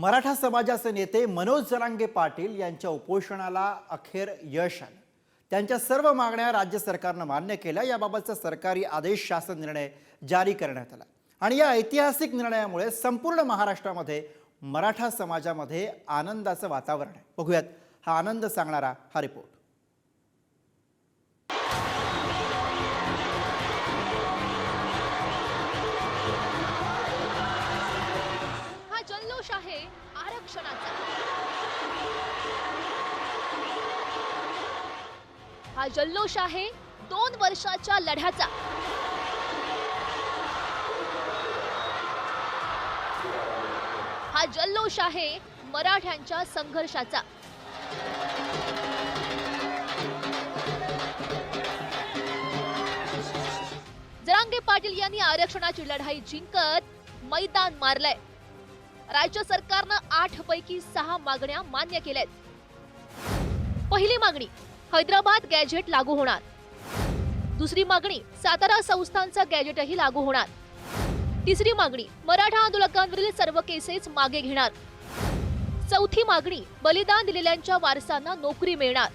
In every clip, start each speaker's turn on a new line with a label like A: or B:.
A: मराठा समाजाचे नेते मनोज जरांगे पाटील यांच्या उपोषणाला अखेर यश आलं. त्यांच्या सर्व मागण्या राज्य सरकारनं मान्य केल्या. याबाबतचा सरकारी आदेश शासन निर्णय जारी करण्यात आला. आणि या ऐतिहासिक निर्णयामुळे संपूर्ण महाराष्ट्रामध्ये मराठा समाजामध्ये आनंदाचं वातावरण आहे. बघूयात हा आनंद सांगणारा हा रिपोर्ट.
B: हा जल्लोष आहे. दोन वर्षाच्या लढ्याचा. हा जल्लोष आहे मराठ्यांच्या संघर्षाचा. जरांगे पाटील यांनी आरक्षणाची लढाई जिंकत मैदान मारलंय. राज्य सरकारनं आठ पैकी सहा मागण्या मान्य केल्यात. पहिली मागणी हैदराबाद गॅजेट लागू होणार. दुसरी मागणी सातारा संस्थांचा गॅजेटही लागू होणार. तिसरी मागणी मराठा आंदोलकांवरील सर्व केसेस मागे घेणार. चौथी मागणी बलिदान दिलेल्यांच्या वारसांना नोकरी मिळणार.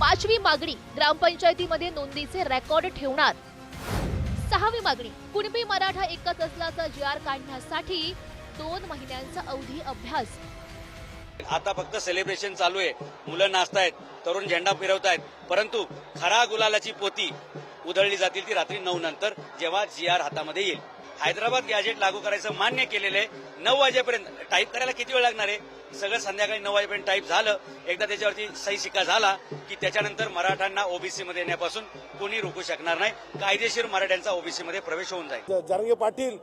B: पाचवी मागणी ग्रामपंचायतीमध्ये नोंदीचे रेकॉर्ड ठेवणार. सहावी मागणी कुणबी मराठा एकच असल्याचा जी आर काढण्यासाठी दोन महिन्यांचा अवधी अभ्यास.
C: आता फक्त सेलिब्रेशन चालू आहे. मुलं नाचतायत तरुण झेंडा फिरवतायत. परंतु खरा गुलालाची पोती उधळली जातील ती रात्री नऊ नंतर जेव्हा जी आर हातामध्ये येईल. हैदराबाद गॅजेट लागू करायचं मान्य केलेलं आहे. नऊ वाजेपर्यंत टाईप करायला किती वेळ लागणार आहे? सगळं संध्याकाळी नऊ वाजेपर्यंत टाईप झालं. एकदा त्याच्यावरती सही शिक्का झाला की त्याच्यानंतर मराठ्यांना ओबीसी मध्ये येण्यापासून कोणी रोखू शकणार नाही. कायदेशीर मराठ्यांचा ओबीसी मध्ये प्रवेश होऊन जाईल.
D: ज- जरांगे पाटील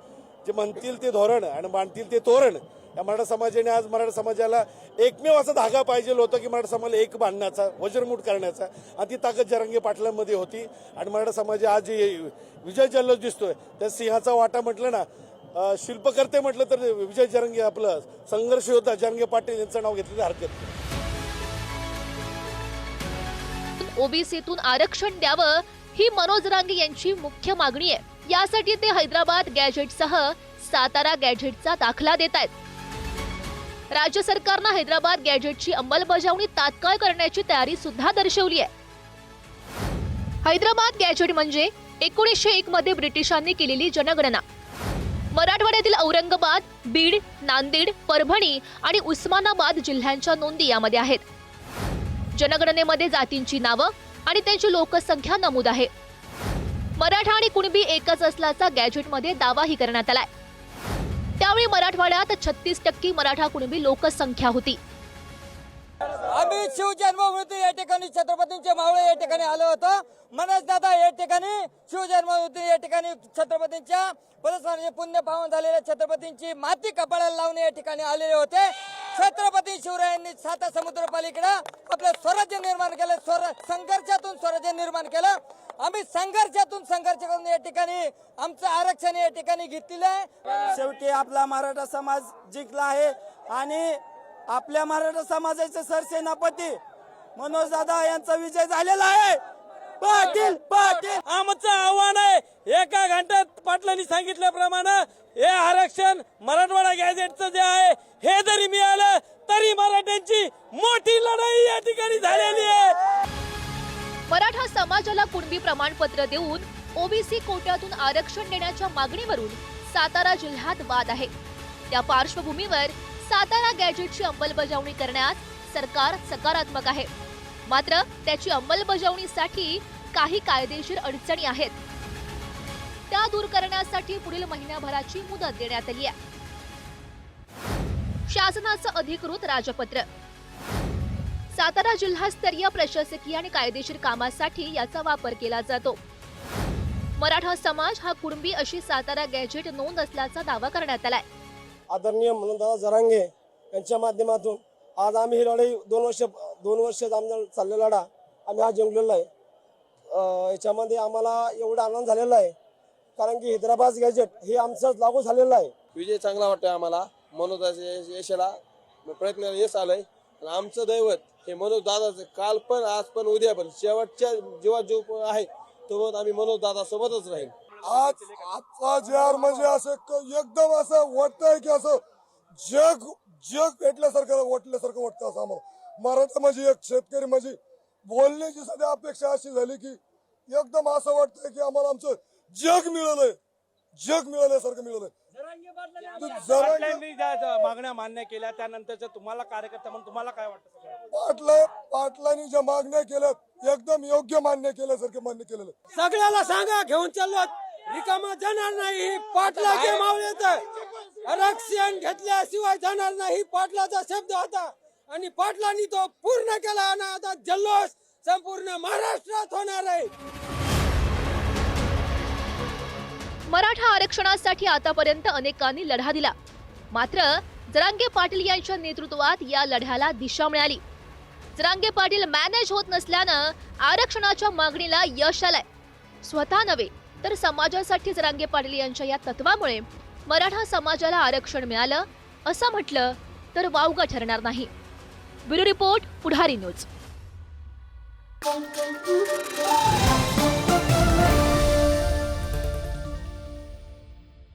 D: जे म्हणतील ते धोरण आणि मांडतील ते तोरण या मराठा समाजाने आज मराठा समाजाला एकमेव असा धागा पाहिजे होता की मराठा समाजाला एक बांधण्याचा वज्रमूठ करण्याचा. आणि ती ताकद जरांगे पाटलांमध्ये होती. आणि मराठा समाज आज विजय जल्लोष दिसतोय. त्या सिंहाचा वाटा म्हटलं ना शिल्पकर्ते म्हटलं तर विजय जरंगे आपलं संघर्ष होता जरंगे पाटील यांचं नाव घेतलं हरकत.
B: ओबीसीतून आरक्षण द्यावं ही मनोज रांगे यांची मुख्य मागणी आहे. यासाठी ते हैदराबाद गॅजेटसह सातारा गॅजेटचा दाखला देत आहेत राज्य सरकारनं हैदराबाद गॅजेटची अंमलबजावणी तात्काळ करण्याची तयारी सुद्धा दर्शवली आहे हैदराबाद गॅजेट म्हणजे एकोणीसशे एक मध्ये ब्रिटिशांनी केलेली जनगणना. मराठवाड्यातील औरंगाबाद बीड नांदेड परभणी आणि उस्मानाबाद जिल्ह्यांच्या नोंदी यामध्ये आहेत. जनगणनेमध्ये जातींची नावं आणि त्यांची लोकसंख्या नमूद आहे. मराठा आणि कुणबी एकच असल्याचा गॅजेटमध्ये दावाही करण्यात आलाय. त्यावेळी मराठवाड्यात छत्तीस टक्के मराठा कुणबी लोकसंख्या होती.
E: आम्ही शिवजन्मभूमी या ठिकाणी छत्रपतींचे मावळे या ठिकाणी आलो होतो. मनोज दादा या ठिकाणी शिवजन्मभूमी या ठिकाणी छत्रपतींच्या परस्परांचे पुण्य पावन झालेल्या छत्रपतींची माती कपाळाला लावून या ठिकाणी आलेले होते. छत्रपती शिवरायांनी साता समुद्र पलीकडे आपलं स्वराज्य निर्माण केलं स्वर संघर्षातून स्वराज्य निर्माण केलं. आम्ही संघर्षातून संघर्ष करून या ठिकाणी आमचं आरक्षण या ठिकाणी घेतलेलं आहे.
F: शेवटी आपला मराठा समाज जिंकला आहे आणि आपल्या मराठा समाजाचे सरसेनापती मनोज दादा यांचा विजय झालेला आहे. पाटील पाटील.
E: आमचं आव्हान आहे एका घंट्यात पाटलांनी सांगितल्याप्रमाणे हे आरक्षण मराठवाडा गॅजेटचं जे आहे हे जरी मिळालं तरी मराठ्यांची मोठी लढाई या ठिकाणी झालेली आहे.
B: मराठा समाजाला कुणबी प्रमाणपत्र देऊन ओबीसी कोट्यातून आरक्षण देण्याच्या मागणीवरून सातारा जिल्ह्यात वाद आहे. त्या पार्श्वभूमीवर सातारा गॅजेटची अंमलबजावणी करण्यात सरकार सकारात्मक आहे. मात्र त्याची अंमलबजावणीसाठी काही कायदेशीर अडचणी आहेत. त्या दूर करण्यासाठी पुढील महिन्याभराची मुदत देण्यात आली आहे. शासनाचं अधिकृत राजपत्र सातारा जिल्हास्तरीय प्रशासकीय आणि कायदेशीर कामासाठी याचा वापर केला जातो. मराठा समाज हा कुणबी अशी सातारा गॅजेट नोंद असल्याचा दावा करण्यात आलाय.
D: आदरणीय मनोदादा जरांगे यांच्या माध्यमातून आज आम्ही ही लढाई दोन वर्ष दोन वर्ष आमचा चाललेला लढा आम्ही आज जिंकलेला आहे. याच्यामध्ये आम्हाला एवढा आनंद झालेला आहे. कारण की हैदराबाद गॅजेट हे आमचं लागू झालेलं आहे.
G: विजय चांगला वाटतोय आम्हाला. मनोदाच्या यशाला प्रयत्न यश आलंय. आणि आमचं दैवत हे मनोज दादाचं काल पण आज पण उद्या पण. शेवटच्या जेव्हा जो पण आहे तो आम्ही मनोज दादा सोबतच राहील.
D: आज आजचा जे आर म्हणजे असं एकदम असं वाटतंय की असं जग
H: जग पेटल्यासारखं वाटल्यासारखं वाटतं असं आम्हाला. मराठा म्हणजे एक शेतकरी म्हणजे बोलण्याची सध्या अपेक्षा अशी झाली की एकदम असं वाटतंय की आम्हाला आमचं जग मिळालंय. जग मिळाल्यासारखं मिळालंय. जरा
F: पाटलांनी ज्या ज्या मागण्या मान्य केल्या त्यानंतरचं तुम्हाला कार्यकर्ता म्हणून तुम्हाला काय वाटतं?
H: पाटला पाटलांनी ज्या मागण्या केल्यात एकदम योग्य मान्य केल्यासारखं मान्य केलेलं आहे.
G: सगळ्याला सांगा घेऊन चाललो रिकामा जाणार नाही पाटलाचे मावळे आरक्षण घेतल्याशिवाय जाणार नाही पाटलाचा शब्द होता आणि पाटलांनी तो पूर्ण केला आणि आता जल्लोष संपूर्ण महाराष्ट्रात होणार आहे
B: मराठा आरक्षणासाठी आतापर्यंत अनेकांनी लढा दिला. मात्र जरांगे पाटील यांच्या नेतृत्वात या लढ्याला दिशा मिळाली. जरांगे पाटील मॅनेज होत नसल्यानं आरक्षणाच्या मागणीला यश आलंय. स्वतः नव्हे तर समाजासाठी जरांगे पाटील यांच्या या तत्वामुळे मराठा समाजाला आरक्षण मिळालं असं म्हटलं तर वावगं ठरणार नाही. Bureau report Pudhari news.